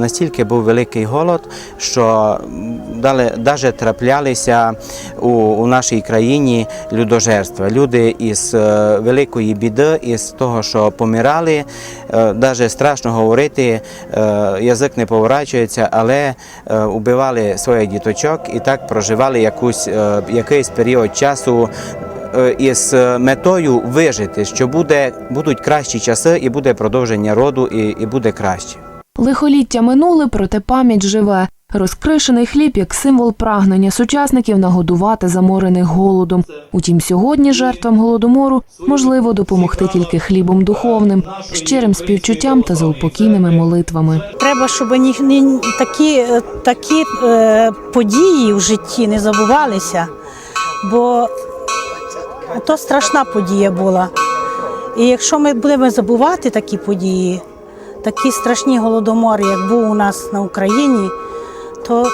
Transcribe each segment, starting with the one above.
Настільки був великий голод, що навіть траплялися у, у нашій країні людожерства. Люди із е, великої біди, із того, що помирали, навіть страшно говорити, е, язик не поворачується, але е, убивали своїх діточок і так проживали якусь, е, якийсь період часу е, із метою вижити, що буде, будуть кращі часи і буде продовження роду, і, і буде краще. Лихоліття минули, проте пам'ять живе. Розкришений хліб як символ прагнення сучасників нагодувати заморених голодом. Утім, сьогодні жертвам голодомору можливо допомогти тільки хлібом духовним, щирим співчуттям та заупокійними молитвами. Треба, щоб ні, ні, такі, такі е, події в житті не забувалися, бо то страшна подія була. І якщо ми будемо забувати такі події, такі страшні голодомори, як був у нас на Україні, то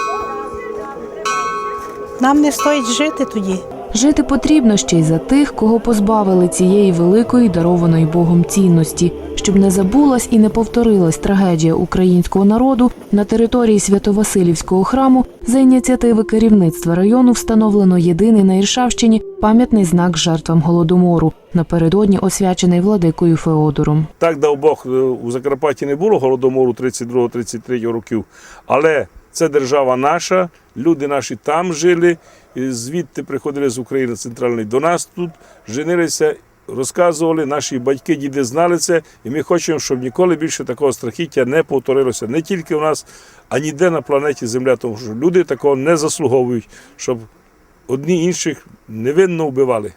нам не стоїть жити тоді. Жити потрібно ще й за тих, кого позбавили цієї великої дарованої Богом цінності, щоб не забулась і не повторилась трагедія українського народу на території Свято-Василівського храму за ініціативи керівництва району встановлено єдиний на Іршавщині пам'ятний знак жертвам голодомору, напередодні освячений владикою Феодором. Так, дав Бог, е, у Закарпатті не було голодомору 32-33 років, але це держава наша, люди наші там жили, звідти приходили з України центральної до нас тут, женилися, розказували, наші батьки, діди знали це, і ми хочемо, щоб ніколи більше такого страхіття не повторилося. Не тільки у нас, а ніде на планеті Земля, тому що люди такого не заслуговують, щоб одні інших невинно вбивали.